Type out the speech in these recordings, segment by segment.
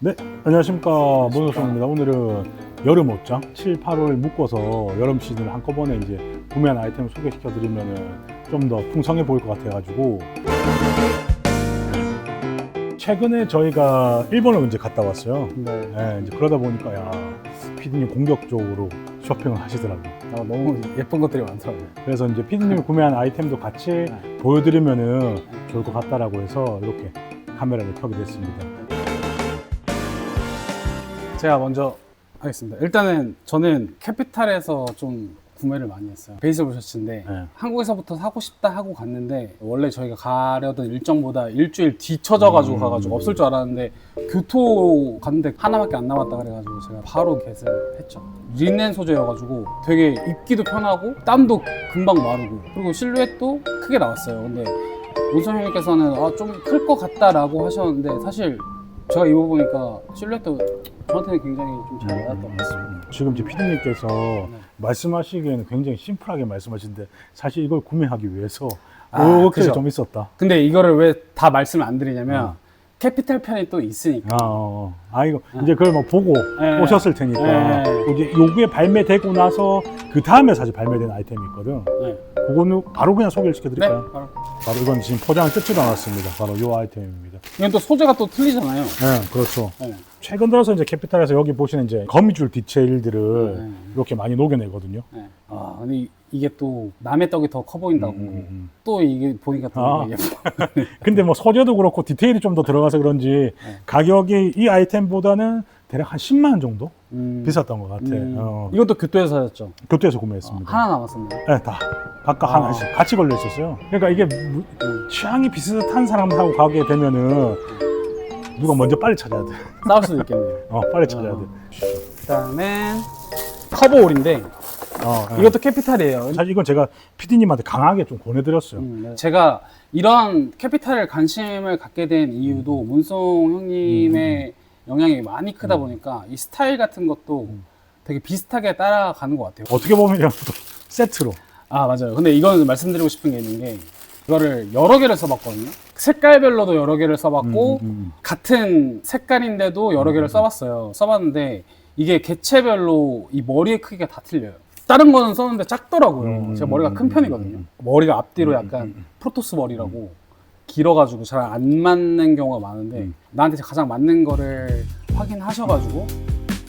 네, 안녕하십니까. 모노송입니다. 오늘은 여름 옷장 7, 8월 묶어서 여름 시즌을 한꺼번에 이제 구매한 아이템을 소개시켜 드리면 좀 더 풍성해 보일 것 같아가지고 최근에 저희가 일본을 이제 갔다 왔어요. 네. 네, 이제 그러다 보니까 야 피디님 공격적으로 쇼핑을 하시더라고요. 아, 너무 예쁜 것들이 많더라고요. 그래서 이제 피디님이 구매한 아이템도 같이 네. 보여드리면은 좋을 것 같다라고 해서 이렇게 카메라를 켜게 됐습니다. 제가 먼저 하겠습니다. 일단은 저는 캐피탈에서 좀 구매를 많이 했어요. 베이스볼 셔츠인데 네. 한국에서부터 사고 싶다 하고 갔는데 원래 저희가 가려던 일정보다 일주일 뒤쳐져가지고 음. 가가지고 없을 줄 알았는데 교토 갔는데 하나밖에 안 남았다 그래가지고 제가 바로 겟을 했죠. 린넨 소재여가지고 되게 입기도 편하고 땀도 금방 마르고 그리고 실루엣도 크게 나왔어요. 근데 온선 형님께서는 아, 좀 클 것 같다라고 하셨는데 사실 제가 입어보니까 실루엣도 저한테는 굉장히 좀잘 맞았던 것 같습니다. 지금 이제 피디님께서 말씀하시기에는 굉장히 심플하게 말씀하시는데 사실 이걸 구매하기 위해서 아, 그렇게 그죠. 좀 있었다. 근데 이거를 왜 다 말씀을 안 드리냐면 캐피탈 편이 또 있으니까 아, 어, 어. 아 이거 이제 그걸 뭐 보고 네. 오셨을 테니까 네. 이제 요게 발매되고 나서 그 다음에 사실 발매된 아이템이 있거든. 네. 그거는 바로 그냥 소개를 네, 시켜드릴까요? 바로. 바로 이건 지금 포장을 뜯지도 않았습니다. 바로 요 아이템입니다. 이건 또 소재가 또 틀리잖아요. 네, 그렇죠. 네. 최근 들어서 이제 캐피탈에서 여기 보시는 이제 거미줄 디테일들을 네. 이렇게 많이 녹여내거든요. 네. 아, 근데 이- 이게 또 남의 떡이 더 커 보인다고. 음, 음, 음. 또 이게 보니까 또 아. 예뻐. 근데 뭐 소재도 그렇고 디테일이 좀 더 들어가서 그런지 네. 가격이 이 아이템보다는 대략 한 10만 원 정도 음. 비쌌던 것 같아. 음. 어, 이것도 교토에서 사셨죠? 교토에서 아, 구매했습니다. 하나 남았습니다. 네, 다 각각 아. 하나씩 같이 걸려 있었어요. 그러니까 이게 무- 음. 취향이 비슷한 사람하고 가게 되면은 누가 먼저 빨리 찾아야 돼. 싸울 수도 있겠네요. 어, 빨리 찾아야 돼. 그다음에 커버 올인데 어, 네. 이것도 캐피탈이에요. 사실 이건 제가 PD님한테 강하게 좀 권해드렸어요. 음, 네. 제가 이런 캐피탈에 관심을 갖게 된 이유도 문송 형님의 영향이 많이 크다 보니까 이 스타일 같은 것도 되게 비슷하게 따라가는 것 같아요. 어떻게 보면 또 세트로. 아 맞아요. 근데 이건 말씀드리고 싶은 게 있는 게 이거를 여러 개를 써봤거든요. 색깔별로도 여러 개를 써봤고 음, 음, 같은 색깔인데도 여러 개를 써봤어요. 써봤는데 이게 개체별로 이 머리의 크기가 다 틀려요. 다른 거는 썼는데 작더라고요. 음, 제가 머리가 큰 음, 편이거든요. 음, 머리가 앞뒤로 약간 프로토스 머리라고 길어가지고 잘 안 맞는 경우가 많은데 음. 나한테 가장 맞는 거를 확인하셔가지고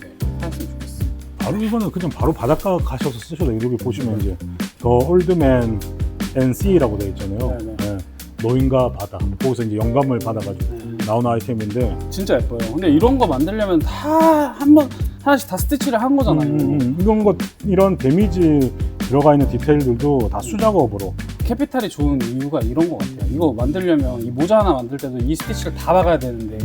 네, 하셨으면 좋겠어요. 바로 이거는 그냥 바로 바닷가 가셔서 쓰셔도 여기 보시면 이제 더 올드맨 NC라고 되어 있잖아요. 네, 네. 노인과 바다. 거기서 이제 영감을 받아가지고 네. 나온 아이템인데 진짜 예뻐요. 근데 이런 거 만들려면 다 한번 하나씩 다 스티치를 한 거잖아요. 음, 음, 이런 것 이런 데미지 들어가 있는 디테일들도 다 수작업으로 캐피탈이 좋은 이유가 이런 것 같아요. 이거 만들려면 이 모자 하나 만들 때도 이 스티치를 다 박아야 되는데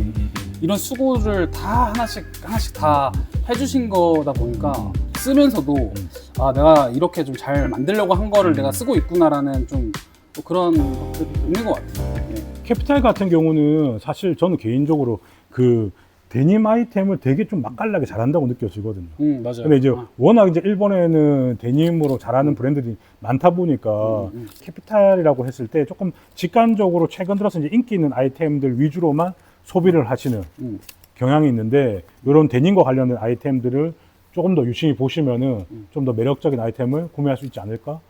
이런 수고를 다 하나씩 하나씩 다 해주신 거다 보니까 쓰면서도 아 내가 이렇게 좀 잘 만들려고 한 거를 내가 쓰고 있구나라는 좀또 그런 것들이 있는 것 같아요. 네. 캐피탈 같은 경우는 사실 저는 개인적으로 그 데님 아이템을 되게 좀 맛깔나게 잘한다고 느껴지거든요. 음 맞아요. 근데 이제 아, 워낙 이제 일본에는 데님으로 잘하는 브랜드들이 많다 보니까 음, 음. 캐피탈이라고 했을 때 조금 직관적으로 최근 들어서 이제 인기 있는 아이템들 위주로만 소비를 하시는 음. 경향이 있는데 이런 데님과 관련된 아이템들을 조금 더 유심히 보시면은 음. 좀더 매력적인 아이템을 구매할 수 있지 않을까?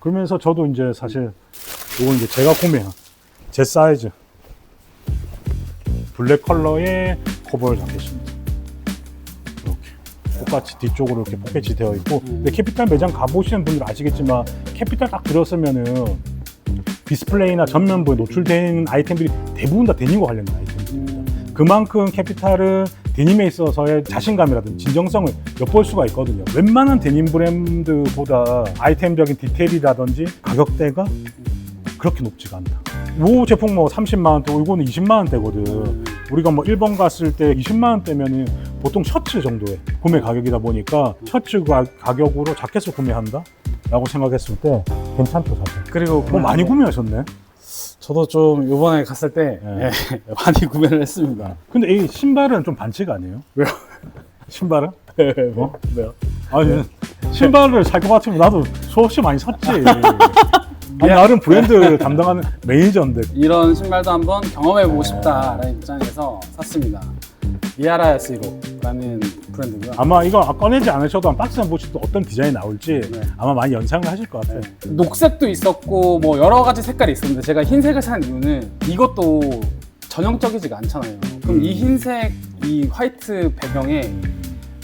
그러면서 저도 이제 사실 이건 이제 제가 구매한 제 사이즈 블랙 컬러의 커버 자켓입니다. 이렇게 똑같이 뒤쪽으로 이렇게 포켓이 되어 있고 근데 캐피탈 매장 가보시는 분들 아시겠지만 캐피탈 딱 들었으면은 디스플레이나 전면부에 있는 아이템들이 대부분 다 데님과 관련된. 음, 그만큼 캐피탈은 데님에 있어서의 자신감이라든지 진정성을 엿볼 수가 있거든요. 웬만한 데님 브랜드보다 아이템적인 디테일이라든지 가격대가 그렇게 높지가 않다. 이 제품 뭐 30만 원대, 이거는 20만 원대거든. 음, 우리가 뭐 일본 갔을 때 20만 원대면은 보통 셔츠 정도의 구매 가격이다 보니까 셔츠 가, 가격으로 자켓을 구매한다? 라고 생각했을 때 괜찮죠, 사실. 그리고 뭐 많이 구매하셨네. 저도 좀 이번에 갔을 때 네. 예, 많이 구매를 했습니다. 근데 이 신발은 좀 반칙 아니에요? 왜요? 신발은? 뭐? 왜요? 아니 신발을 살것 같으면 나도 수없이 많이 샀지. 아니, 나름 브랜드 담당하는 매니저인데 이런 신발도 한번 경험해보고 싶다라는 입장에서 샀습니다. 미아라야스로라는 브랜드고요. 아마 이거 꺼내지 않으셔도 한 박스만 보시도 어떤 디자인이 나올지 네. 아마 많이 연상을 하실 것 같아요. 녹색도 있었고 뭐 여러 가지 색깔이 있었는데 제가 흰색을 산 이유는 이것도 전형적이지가 않잖아요. 그럼 음. 이 흰색 이 화이트 배경에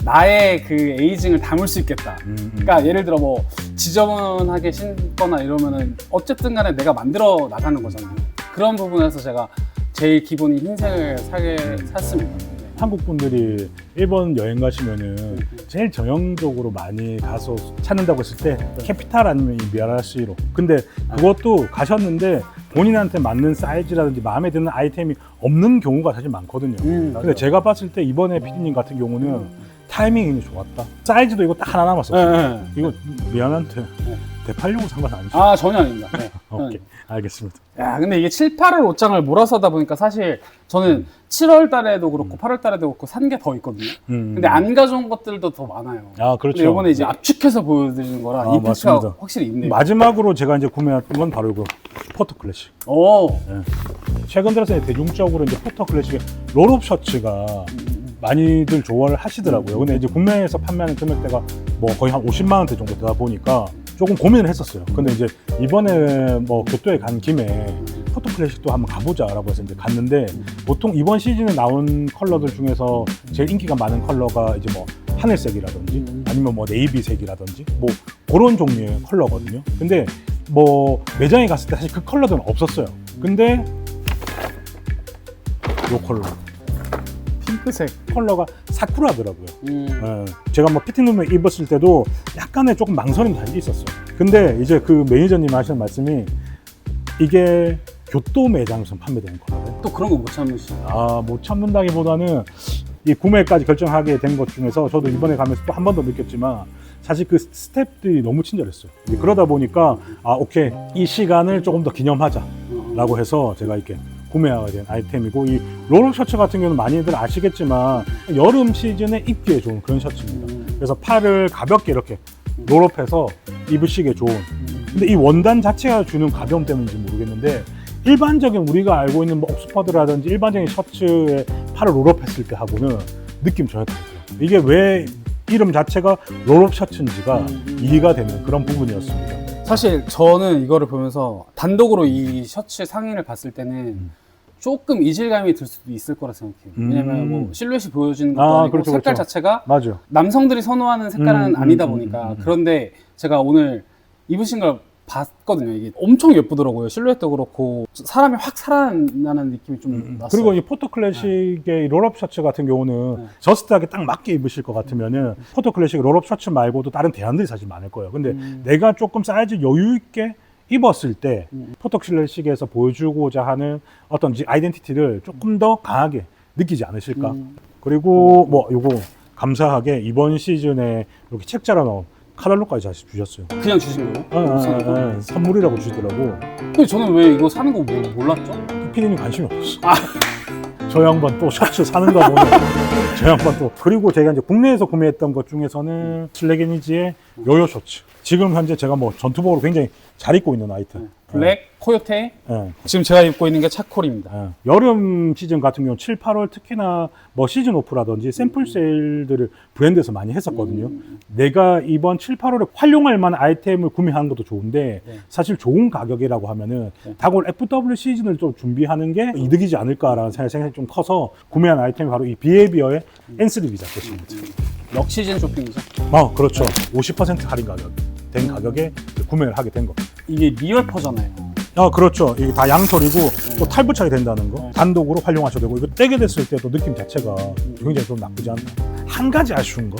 나의 그 에이징을 담을 수 있겠다. 음, 음. 그러니까 예를 들어 뭐 지저분하게 신거나 이러면은 어쨌든 간에 내가 만들어 나가는 거잖아요. 그런 부분에서 제가 제일 기본이 흰색을 사게 샀습니다. 네. 한국 분들이 일본 여행 가시면은 제일 전형적으로 많이 가서 찾는다고 했을 때 캐피탈 아니면 이 미아라시로. 근데 그것도 가셨는데 본인한테 맞는 사이즈라든지 마음에 드는 아이템이 없는 경우가 사실 많거든요. 음, 근데 제가 봤을 때 이번에 피디님 같은 경우는 타이밍이 좋았다. 사이즈도 이거 딱 하나 남았었어요. 네, 네. 이거 미안한데 네. 대팔려고 상관 아니죠? 아 전혀 아닙니다. 네. 오케이 알겠습니다. 야, 근데 이게 7, 8월 옷장을 몰아서 하다 보니까 사실 저는 7월 달에도 그렇고 8월 달에도 그렇고 산 게 더 있거든요. 음. 근데 안 가져온 것들도 더 많아요. 아 그렇죠. 근데 이번에 이제 압축해서 보여드리는 거라 아, 임팩트가 맞습니다. 확실히 있네요. 마지막으로 제가 이제 구매했던 건 바로 이거 포터 클래식. 오. 최근 들어서 이제 대중적으로 이제 포터 클래식의 롤업 셔츠가 많이들 좋아를 하시더라고요. 근데 이제 국내에서 판매하는 금액대가 뭐 거의 한 50만 원대 정도 되다 보니까 조금 고민을 했었어요. 근데 이제 이번에 뭐 교토에 간 김에 포터 클래식도 한번 가보자라고 해서 이제 갔는데 보통 이번 시즌에 나온 컬러들 중에서 제일 인기가 많은 컬러가 이제 뭐 하늘색이라든지 아니면 뭐 네이비색이라든지 뭐 그런 종류의 컬러거든요. 근데 뭐 매장에 갔을 때 사실 그 컬러들은 없었어요. 근데 요 컬러 핑크색. 컬러가 사쿠라더라고요. 음. 예, 제가 뭐 피팅룸에 입었을 때도 약간의 조금 망설임이 사실 있었어요. 근데 이제 그 매니저님 하시는 말씀이 이게 교토 매장에서 판매되는 컬러래. 또 그런 거 못 참으시죠. 아, 못 참는다기보다는 이 구매까지 결정하게 된 것 중에서 저도 이번에 가면서 또 한 번 더 느꼈지만 사실 그 스탭들이 너무 친절했어요. 그러다 보니까 아, 오케이. 이 시간을 조금 더 기념하자. 라고 해서 제가 이렇게 구매하게 된 아이템이고 이 롤업 셔츠 같은 경우는 많이들 아시겠지만 여름 시즌에 입기에 좋은 그런 셔츠입니다. 음. 그래서 팔을 가볍게 이렇게 롤업해서 입으시기에 좋은 근데 이 원단 자체가 주는 가벼움 때문인지 모르겠는데 일반적인 우리가 알고 있는 뭐 옥스퍼드라든지 일반적인 셔츠에 팔을 롤업했을 때 하고는 느낌 전혀 다르더라고요. 이게 왜 이름 자체가 롤업 셔츠인지가 음. 이해가 되는 그런 부분이었습니다. 사실 저는 이거를 보면서 단독으로 이 셔츠 상의를 봤을 때는 조금 이질감이 들 수도 있을 거라 생각해요. 음. 왜냐면 뭐 실루엣이 보여지는 것도 아, 아니고 그렇죠, 색깔 그렇죠. 자체가 맞아요. 남성들이 선호하는 색깔은 음, 음, 아니다 음, 보니까 음, 음. 그런데 제가 오늘 입으신 걸 봤거든요. 이게 엄청 예쁘더라고요. 실루엣도 그렇고 사람이 확 살아나는 느낌이 좀 났어요. 음, 그리고 이 포토 클래식의 이 롤업 셔츠 같은 경우는 네. 저스트하게 딱 맞게 입으실 것 같으면은 포토 클래식 롤업 셔츠 말고도 다른 대안들이 사실 많을 거예요. 근데 음. 내가 조금 사이즈 여유 있게 입었을 때 음. 포토 클래식에서 보여주고자 하는 어떤 아이덴티티를 조금 더 강하게 느끼지 않으실까. 음. 그리고 뭐 요거 감사하게 이번 시즌에 이렇게 책자로 나온 카달로까지 다시 주셨어요. 그냥 주신 거예요? 아, 아. 아, 아, 선물이라고 주시더라고. 근데 저는 왜 이거 사는 거 뭐- 몰랐죠? 피디님 관심이 없었어. 저 양반 또 셔츠 사는가 보네. 저 양반 또. 그리고 제가 이제 국내에서 구매했던 것 중에서는 슬래게니지의 요요 셔츠. 지금 현재 제가 뭐 전투복으로 굉장히 잘 입고 있는 아이템. 블랙, 코요테. 예, 지금 제가 입고 있는 게 차콜입니다. 예. 여름 시즌 같은 경우 7, 8월 특히나 뭐 시즌 오프라든지 샘플 세일들을 브랜드에서 많이 했었거든요. 음. 내가 이번 7, 8월에 활용할 만한 아이템을 구매하는 것도 좋은데 네. 사실 좋은 가격이라고 하면은 네. 다가올 FW 시즌을 좀 준비하는 게 이득이지 않을까라는 생각이 좀 커서 구매한 아이템이 바로 이 비에비어의 N3B 자켓입니다. 역 시즌 쇼핑이죠. 아, 그렇죠. 50% 할인 가격 된 가격에 구매를 하게 된 거. 이게 리얼퍼잖아요. 아, 그렇죠. 이게 다 양털이고 또 탈부착이 된다는 거. 네. 단독으로 활용하셔도 되고 이거 떼게 됐을 때도 느낌 자체가 굉장히 좀 나쁘지 않다. 한 가지 아쉬운 거.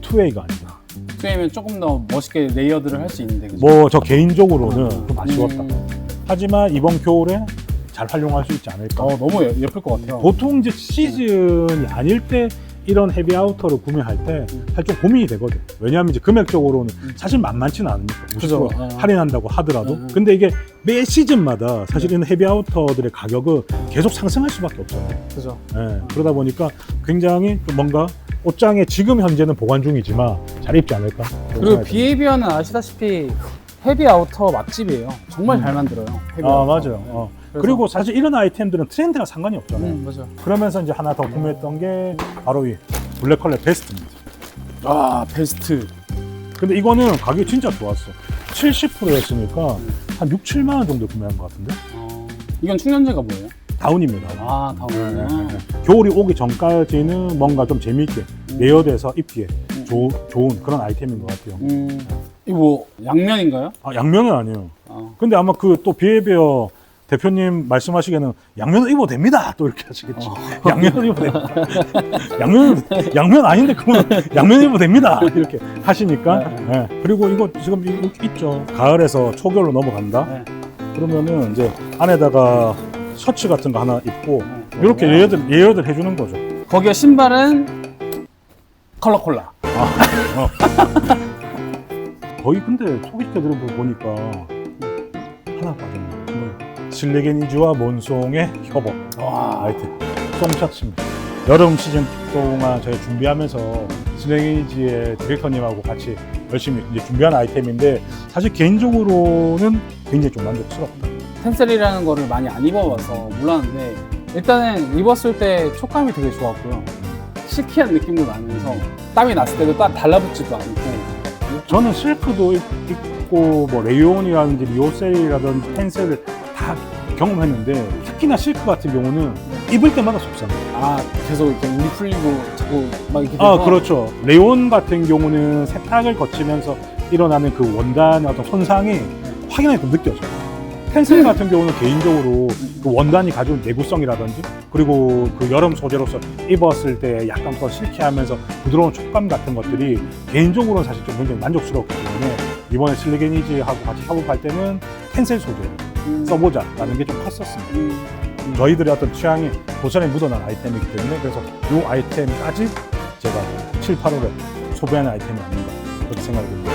투웨이가 아니다. 투웨이면 조금 더 멋있게 레이어드를 할 수 있는데 그죠? 뭐 저 개인적으로는 좀 아쉬웠다. 음. 하지만 이번 겨울에 잘 활용할 수 있지 않을까. 어, 너무 예- 예쁠 것 같아요. 보통 이제 시즌이 아닐 때 이런 헤비 아우터를 구매할 때 사실 좀 고민이 되거든. 왜냐하면 이제 금액적으로는 사실 만만치는 않으니까. 그죠. 50% 어. 할인한다고 하더라도. 음. 근데 이게 매 시즌마다 사실 이런 헤비 아우터들의 가격은 계속 상승할 수밖에 없잖아요. 그죠. 예, 그러다 보니까 굉장히 좀 뭔가 옷장에 지금 현재는 보관 중이지만 잘 입지 않을까. 그리고. 비에비어는 아시다시피 헤비 아우터 맛집이에요. 정말 잘 만들어요. 헤비 아 아우터. 맞아요. 어. 그리고 사실 이런 아이템들은 트렌드랑 상관이 없잖아요. 음, 맞아. 그러면서 이제 하나 더 구매했던 게 바로 이 블랙 컬러 베스트입니다. 아 베스트. 근데 이거는 가격이 진짜 좋았어. 70%였으니까 한 6, 7만 원 정도 구매한 것 같은데? 어, 이건 충전재가 뭐예요? 다운입니다. 아 다음이구나. 겨울이 오기 전까지는 뭔가 좀 재미있게 레이어드해서 입기에 조- 좋은 그런 아이템인 것 같아요. 음, 이거 뭐 양면인가요? 아, 양면은 아니에요. 어. 근데 아마 그 또 비에베어 대표님 말씀하시기에는 양면 입어도 됩니다. 또 이렇게 하시겠지. 양면 입어도 됩니다. 양면, 양면 아닌데 그건 양면 입어도 됩니다. 이렇게 하시니까. 예. 그리고 이거 지금 이거 있죠. 가을에서 초겨울로 넘어간다. 네. 그러면은 이제 안에다가 셔츠 같은 거 하나 입고 네. 이렇게 예열들, 예열들 해주는 거죠. 거기에 신발은 컬러 콜라. 거의 근데 소개시켜드린 거 보니까 하나 빠졌네. 실내겐이즈와 몬송의 협업 와. 아이템 송셔츠입니다. 여름 시즌 동안 저희 준비하면서 실내겐이즈의 디렉터님하고 같이 열심히 이제 준비한 아이템인데 사실 개인적으로는 굉장히 좀 만족스럽다. 텐셀이라는 거를 많이 안 입어봐서 몰랐는데 일단은 입었을 때 촉감이 되게 좋았고요. 시키한 느낌도 나면서 땀이 났을 때도 딱 달라붙지도 않고 저는 실크도 입- 입고 뭐 레이온이라든지 리오셀이라든지 펜셀을 다 경험했는데 특히나 실크 같은 경우는 입을 때마다 속상해요. 아 계속 이렇게 울이 풀리고 자꾸 막 이렇게 아 돼서 그렇죠. 레온 같은 경우는 세탁을 거치면서 일어나는 그 원단의 어떤 손상이 확연하게 좀 느껴져요. 펜슬 같은 경우는 개인적으로 그 원단이 가지고 내구성이라든지 그리고 그 여름 소재로서 입었을 때 약간 더 실키하면서 부드러운 촉감 같은 것들이 개인적으로는 사실 좀 굉장히 만족스럽기 때문에 이번에 실리게니지하고 같이 협업할 때는 펜슬 소재를 음, 써보자라는 게 좀 컸었습니다. 음, 저희들의 어떤 취향이 도전에 묻어난 아이템이기 때문에 그래서 이 아이템까지 제가 7, 8월에 소비하는 아이템이 아닌가 그렇게 생각이 듭니다.